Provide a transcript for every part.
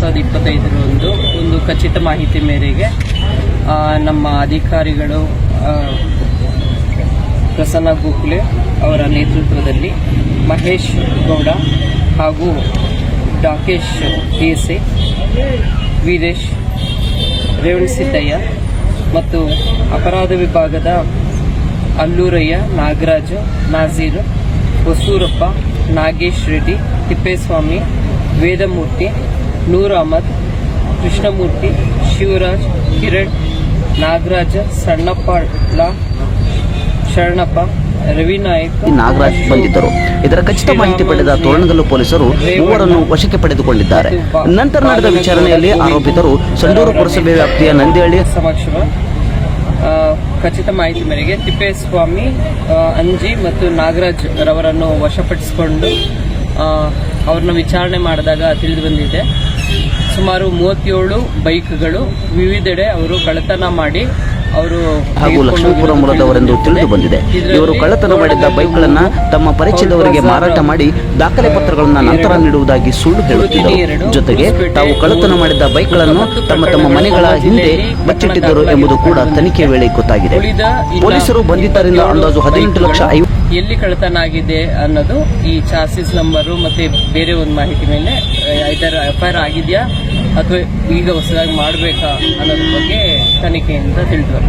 ಸಾವಿರದ ಇಪ್ಪತ್ತೈದರಂದು ಒಂದು ಖಚಿತ ಮಾಹಿತಿ ಮೇರೆಗೆ ನಮ್ಮ ಅಧಿಕಾರಿಗಳು ಪ್ರಸನ್ನ ಗೋಖಲೆ ಅವರ ನೇತೃತ್ವದಲ್ಲಿ ಮಹೇಶ್ ಗೌಡ ಹಾಗೂ ಡಾಕೇಶ್ ಐ ವೀರೇಶ್ ರೇವಣಸಿದ್ದಯ್ಯ ಮತ್ತು ಅಪರಾಧ ವಿಭಾಗದ ಅಲ್ಲೂರಯ್ಯ, ನಾಗರಾಜು ನಾಜೀರ್ ಹೊಸೂರಪ್ಪ, ನಾಗೇಶ್ ರೆಡ್ಡಿ, ತಿಪ್ಪೇಸ್ವಾಮಿ, ವೇದಮೂರ್ತಿ ನೂರ್ ಅಹಮದ್ ಕೃಷ್ಣಮೂರ್ತಿ ಶಿವರಾಜ್ ಕಿರಣ್ ನಾಗರಾಜ ಸಣ್ಣಪ್ಪ ಶರಣಪ್ಪ ಶರಣಪ್ಪ ರವಿನಾಯಕ್ ನಾಗರಾಜ್ ಬಂದಿದ್ದರು. ಇದರ ಖಚಿತ ಮಾಹಿತಿ ಪಡೆದ ತೋರಣಗಲ್ಲು ಪೊಲೀಸರು ಮೂವರನ್ನು ವಶಕ್ಕೆ ಪಡೆದುಕೊಂಡಿದ್ದಾರೆ. ನಂತರ ನಡೆದ ವಿಚಾರಣೆಯಲ್ಲಿ ಆರೋಪಿತರು ಸಂಡೂರು ಪುರಸಭೆ ವ್ಯಾಪ್ತಿಯ ನಂದಿಹಳ್ಳಿ ಸಮಕ್ಷಮ ಖಚಿತ ಮಾಹಿತಿ ಮೇರೆಗೆ ತಿಪ್ಪೇಸ್ವಾಮಿ ಅಂಜಿ ಮತ್ತು ನಾಗರಾಜ್ ರವರನ್ನು ವಶಪಡಿಸಿಕೊಂಡು ಅವ್ರನ್ನ ವಿಚಾರಣೆ ಮಾಡಿದಾಗ ತಿಳಿದು ಬಂದಿದೆ. ಸುಮಾರು ಮೂವತ್ತೇಳು ಬೈಕ್ಗಳು ವಿವಿಧೆಡೆ ಅವರು ಕಳ್ಳತನ ಮಾಡಿ ಅವರು ಹಾಗೂ ಲಕ್ಷ್ಮೀಪುರ ಮೂಲದವರೆಂದು ತಿಳಿದು ಬಂದಿದೆ. ಇವರು ಕಳ್ಳತನ ಮಾಡಿದ್ದ ಬೈಕ್ಗಳನ್ನ ತಮ್ಮ ಪರಿಚಯದವರಿಗೆ ಮಾರಾಟ ಮಾಡಿ ದಾಖಲೆ ಪತ್ರಗಳನ್ನ ನಂತರ ನೀಡುವುದಾಗಿ ಸುಳ್ಳು ಹೇಳುತ್ತಿದ್ದರು. ಜೊತೆಗೆ ತಾವು ಕಳ್ಳತನ ಮಾಡಿದ್ದ ಬೈಕ್ಗಳನ್ನು ತಮ್ಮ ತಮ್ಮ ಮನೆಗಳ ಹಿಂದೆ ಬಚ್ಚಿಟ್ಟಿದ್ದರು ಎಂಬುದು ಕೂಡ ತನಿಖೆ ವೇಳೆ ಗೊತ್ತಾಗಿದೆ. ಪೊಲೀಸರು ಬಂಧಿತರಿಂದ ಅಂದಾಜು ಹದಿನೆಂಟು ಲಕ್ಷ ಐವ ಎಲ್ಲಿ ಕಳ್ಳತನ ಆಗಿದೆ ಅನ್ನೋದು ಈ ಚಾರ್ಸಿಸ್ ನಂಬರು ಮತ್ತೆ ಬೇರೆ ಒಂದು ಮಾಹಿತಿ ಮೇಲೆ ಇದರ ಎಫ್ ಐ ಆರ್ ಆಗಿದೆಯಾ ಅಥವಾ ಈಗ ಹೊಸದಾಗಿ ಮಾಡಬೇಕಾ ಅನ್ನೋದ್ರ ಬಗ್ಗೆ ತನಿಖೆಯಿಂದ ತಿಳಿದು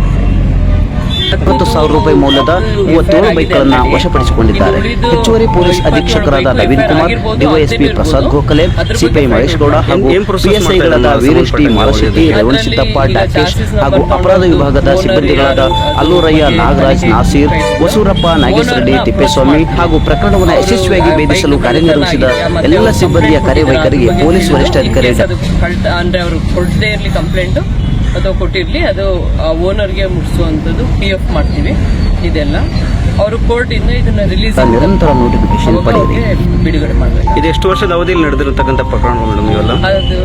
ಇಪ್ಪತ್ತು ಸಾವಿರ ರೂಪಾಯಿ ಮೌಲ್ಯದ ಮೂವತ್ತೇಳು ಬೈಕ್ಗಳನ್ನು ವಶಪಡಿಸಿಕೊಂಡಿದ್ದಾರೆ. ಹೆಚ್ಚುವರಿ ಪೊಲೀಸ್ ಅಧೀಕ್ಷಕರಾದ ನವೀನ್ ಕುಮಾರ್ ಡಿವೈಎಸ್ಪಿ ಪ್ರಸಾದ್ ಗೋಖಲೆ ಸಿಪಿಐ ಮಹೇಶ್ ಗೌಡ ಹಾಗೂ ಪಿಎಸ್ಐಗಳಾದ ವೀರೇಶ್ ಟಿ ಮಾಲಶೆಟ್ಟಿ ರೇವಣ್ ಸಿದ್ದಪ್ಪ ಡಾಕೇಶ್ ಹಾಗೂ ಅಪರಾಧ ವಿಭಾಗದ ಸಿಬ್ಬಂದಿಗಳಾದ ಅಲ್ಲೂರಯ್ಯ ನಾಗರಾಜ್ ನಾಸೀರ್ ವಸೂರಪ್ಪ ನಾಗೇಶ್ ರೆಡ್ಡಿ ತಿಪ್ಪೇಸ್ವಾಮಿ ಹಾಗೂ ಪ್ರಕರಣವನ್ನು ಯಶಸ್ವಿಯಾಗಿ ಭೇದಿಸಲು ಕಾರ್ಯನಿರ್ವಹಿಸಿದ ಎಲ್ಲ ಸಿಬ್ಬಂದಿಯ ಕಾರ್ಯವೈಖರಿಗೆ ಪೊಲೀಸ್ ವರಿಷ್ಠಾಧಿಕಾರಿ ಅಥವಾ ಕೊಟ್ಟಿರಲಿ ಅದು ಓನರ್ಗೆ ಮುಟ್ಟಿಸುವಂಥದ್ದು ಪಿ ಎಫ್ ಮಾಡ್ತೀವಿ ಇದೆಲ್ಲ. ಅವರು ಕೋರ್ಟಿಂದ ಇದನ್ನ ರಿಲೀಸ್ ನಿರಂತರ ನೋಟಿಫಿಕೇಶನ್ ಬಿಡುಗಡೆ ಮಾಡಬೇಕು. ಇದು ಎಷ್ಟು ವರ್ಷದ ಅವಧಿಯಲ್ಲಿ ನಡೆದಿರತಕ್ಕಂಥ ಪ್ರಕರಣಗಳು ಮೇಡಮ್ ಇವೆಲ್ಲ? ಅದು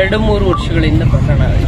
ಎರಡು ಮೂರು ವರ್ಷಗಳಿಂದ ಪ್ರಕರಣ ಆಗಿದೆ